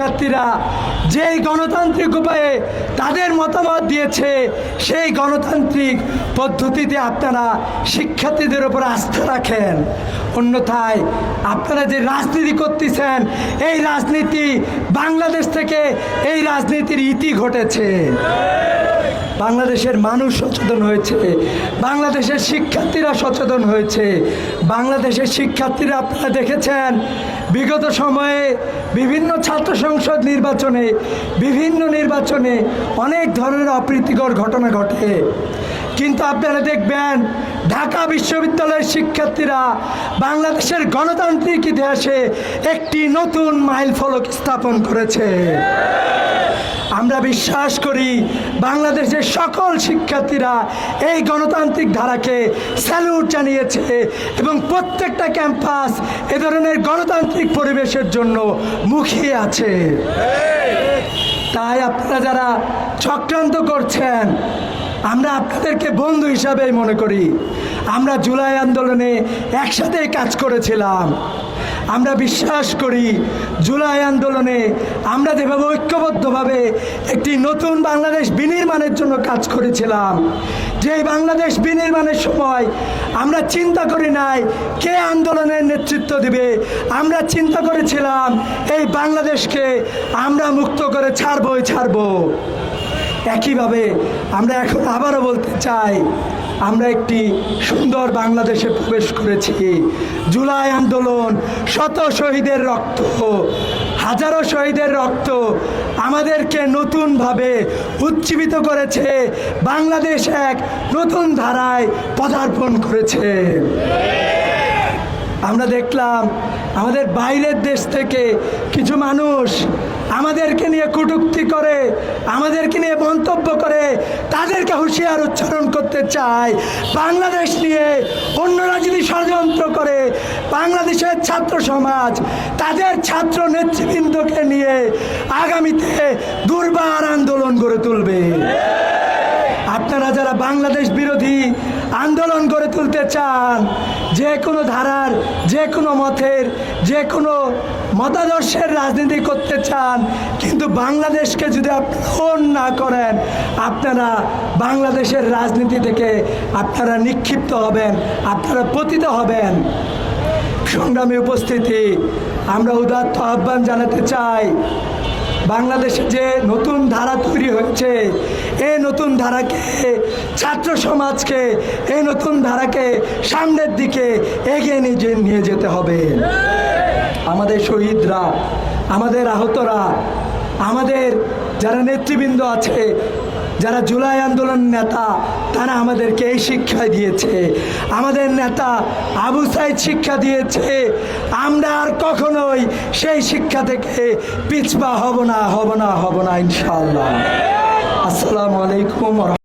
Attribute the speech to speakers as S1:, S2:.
S1: শিক্ষার্থীরা যেই গণতান্ত্রিক উপায়ে তাদের মতামত দিয়েছে, সেই গণতান্ত্রিক পদ্ধতিতে আপনারা শিক্ষার্থীদের উপর আস্থা রাখেন। অন্যথায় আপনারা যে রাজনীতি করতেছেন, এই রাজনীতি বাংলাদেশ থেকে এই রাজনীতির ইতি ঘটেছে। বাংলাদেশের মানুষ সচেতন হয়েছে, বাংলাদেশের শিক্ষার্থীরা সচেতন হয়েছে, বাংলাদেশের শিক্ষার্থীরা আপনারা দেখেছেন, বিগত সময়ে বিভিন্ন ছাত্র সংসদ নির্বাচনে, বিভিন্ন নির্বাচনে অনেক ধরনের অপ্রীতিকর ঘটনা ঘটে। কিন্তু আপনারা দেখবেন, ঢাকা বিশ্ববিদ্যালয়ের শিক্ষার্থীরা বাংলাদেশের গণতান্ত্রিক ইতিহাসে একটি নতুন মাইল ফলক স্থাপন করেছে। আমরা বিশ্বাস করি বাংলাদেশের সকল শিক্ষার্থীরা এই গণতান্ত্রিক ধারাকে স্যালুট জানিয়েছে এবং প্রত্যেকটা ক্যাম্পাস এ ধরনের গণতান্ত্রিক পরিবেশের জন্য মুখিয়ে আছে। তাই আপনারা যারা চক্রান্ত করছেন আমরা আপনাদেরকে বন্ধু হিসাবেই মনে করি। আমরা জুলাই আন্দোলনে একসাথে কাজ করেছিলাম। আমরা বিশ্বাস করি, জুলাই আন্দোলনে আমরা যেভাবে ঐক্যবদ্ধভাবে একটি নতুন বাংলাদেশ বিনির্মাণের জন্য কাজ করেছিলাম যে বাংলাদেশ বিনির্মাণের সময় আমরা চিন্তা করি নাই কে আন্দোলনের নেতৃত্ব দিবে, আমরা চিন্তা করেছিলাম এই বাংলাদেশকে আমরা মুক্ত করে ছাড়বই, ছাড়বো। একইভাবে আমরা এখন আবারও বলতে চাই, আমরা একটি সুন্দর বাংলাদেশে প্রবেশ করেছি। জুলাই আন্দোলন, শত শহীদের রক্ত, হাজারো শহীদের রক্ত আমাদেরকে নতুনভাবে উজ্জীবিত করেছে। বাংলাদেশ এক নতুন ধারায় পদার্পণ করেছে। আমরা দেখলাম আমাদের বাইরের দেশ থেকে কিছু মানুষ আমাদেরকে নিয়ে কটূক্তি করে, আমাদেরকে নিয়ে মন্তব্য করে, তাদেরকে হুঁশিয়ার উচ্চারণ করতে চায়। বাংলাদেশ নিয়ে অন্যরা যদি ষড়যন্ত্র করে, বাংলাদেশের ছাত্র সমাজ তাদের ছাত্র নেতৃবৃন্দকে নিয়ে আগামীতে দুর্বার আন্দোলন গড়ে তুলবে। আপনারা যারা বাংলাদেশ আন্দোলন গড়ে তুলতে চান, যে কোনো ধারার, যে কোনো মতের, যে কোনো মতাদর্শের রাজনীতি করতে চান, কিন্তু বাংলাদেশকে যদি আপনারা না করেন, আপনারা বাংলাদেশের রাজনীতি থেকে আপনারা নিক্ষিপ্ত হবেন, আপনারা পতিত হবেন। সংগ্রামী উপস্থিতি, আমরা উদাত্ত আহ্বান জানাতে চাই বাংলাদেশে যে নতুন ধারা তৈরি হয়েছে, এই নতুন ধারাকে, ছাত্র সমাজকে, এই নতুন ধারাকে সামনের দিকে এগিয়ে নিয়ে নিয়ে যেতে হবে। আমাদের শহীদরা, আমাদের আহতরা, আমাদের যারা নেতৃবৃন্দ আছে যারা জুলাই আন্দোলন নেতা, তারা আমাদেরকে এই শিক্ষা দিয়েছে। আমাদের নেতা আবু সাইদ শিক্ষা দিয়েছে, আমরা আর কখনোই সেই শিক্ষা থেকে পিছপা হব না হব না হব না ইনশাল্লাহ আসসালামু আলাইকুম